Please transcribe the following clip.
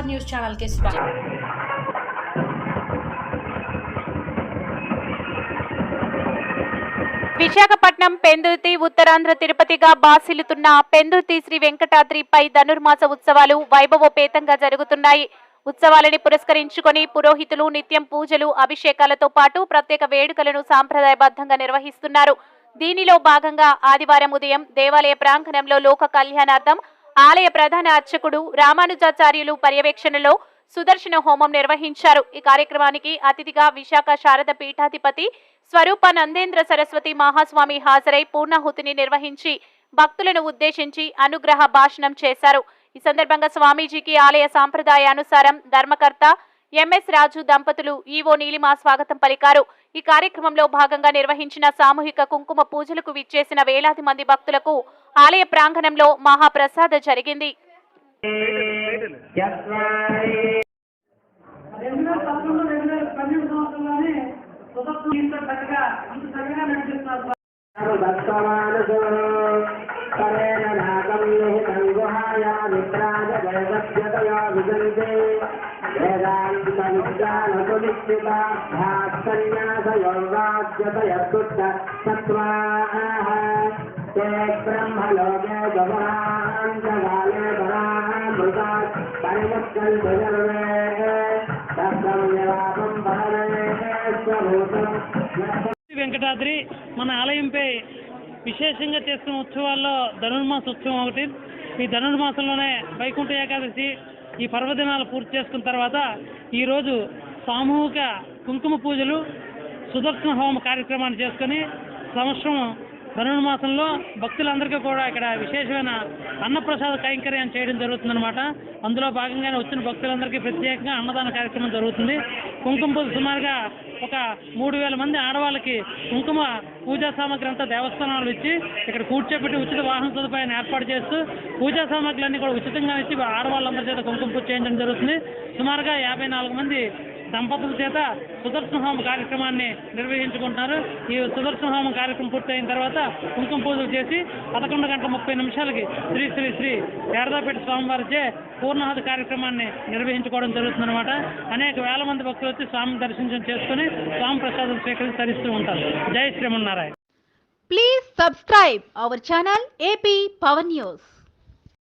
Power news ఛానల్కి స్వాగతం. విశాఖపట్నం పెందుర్తి ఉత్తరాంధ్ర తిరుపతిగా బాసిల్లుతున్న పెందుర్తి శ్రీ వెంకటాద్రిపై ధనుర్మాస ఉత్సవాలు వైభవోపేతంగా జరుగుతున్నాయి. ఉత్సవాలని పురస్కరించుకొని పురోహితులు నిత్యం పూజలు అభిషేకాలతో పాటు ప్రత్యేక వేడుకలను సాంప్రదాయబద్ధంగా నిర్వహిస్తున్నారు. దీనిలో భాగంగా ఆదివారం ఉదయం దేవాలయ ప్రాంగణంలో లోక కళ్యాణార్థం ఆలయ ప్రధాన అర్చకుడు రామానుజాచార్యులు పర్యవేక్షణలో సుదర్శన హోమం నిర్వహించారు. ఈ కార్యక్రమానికి అతిథిగా విశాఖ శారద పీఠాధిపతి స్వరూప నందేంద్ర సరస్వతి మహాస్వామి హాజరై పూర్ణాహుతిని నిర్వహించి భక్తులను ఉద్దేశించి అనుగ్రహ భాషణం చేశారు. ఈ సందర్భంగా స్వామీజీకి ఆలయ సాంప్రదాయానుసారం ధర్మకర్త ఎంఎస్ రాజు దంపతులు ఈవో నీలిమా స్వాగతం పలికారు. ఈ కార్యక్రమంలో భాగంగా నిర్వహించిన సామూహిక కుంకుమ పూజలకు విచ్చేసిన వేలాది మంది భక్తులకు ఆలయ ప్రాంగణంలో మహాప్రసాద జరిగింది. పరేణ నాగం నిహితం గుహాయా విజంతే వేదాంత విజ్ఞానసునిశ్చిత భాస్కన్యాసయోగాద్యతయస్తుద్ధ సత్వాః ते ब्रह्मलोके गवान्तकाले परामृतात् परिमुक्तल्भजर्वे तत्सं निवासं भरणे स्वभूतं శ్రీ వెంకటాద్రి మన ఆలయంపై విశేషంగా చేసుకున్న ఉత్సవాల్లో ధనుర్మాస ఉత్సవం ఒకటి ఈ ధనుర్మాసంలోనే వైకుంఠ ఏకాదశి ఈ పర్వదినాలు పూర్తి చేసుకున్న తర్వాత ఈరోజు సామూహిక కుంకుమ పూజలు సుదర్శన హోమ కార్యక్రమాన్ని చేసుకొని సంవత్సరం ధనుర్మాసంలో భక్తులందరికీ కూడా ఇక్కడ విశేషమైన అన్నప్రసాద కైంకర్యం చేయడం జరుగుతుందన్నమాట. అందులో భాగంగానే వచ్చిన భక్తులందరికీ ప్రత్యేకంగా అన్నదాన కార్యక్రమం జరుగుతుంది. కుంకుమ పూజ సుమారుగా ఒక మూడు వేల మంది ఆడవాళ్ళకి కుంకుమ పూజా సామాగ్రి అంతా దేవస్థానాలు ఇచ్చి ఇక్కడ కూర్చోబెట్టి ఉచిత వాహన సదుపాయాన్ని ఏర్పాటు చేస్తూ పూజా సామాగ్రిలన్నీ కూడా ఉచితంగా ఇచ్చి ఆడవాళ్ళందరి చేత కుంకుమ పూజ చేయించడం జరుగుతుంది. సుమారుగా యాభై నాలుగు మంది దంపతుల చేత సుదర్శన హోమ కార్యక్రమాన్ని నిర్వహించుకుంటున్నారు. ఈ సుదర్శన హోమం కార్యక్రమం పూర్తయిన తర్వాత కుంకుమ పూజలు చేసి పదకొండు గంటల ముప్పై నిమిషాలకి శ్రీ శ్రీ శ్రీ శారదాపేట స్వామివారిచే పూర్ణాహుతి కార్యక్రమాన్ని నిర్వహించుకోవడం జరుగుతుందన్నమాట. అనేక వేల మంది భక్తులు వచ్చి స్వామి దర్శనం చేసుకుని స్వామి ప్రసాదం స్వీకరించి తరిస్తూ ఉంటారు. జై Shrimannarayana. Please subscribe our channel AP power news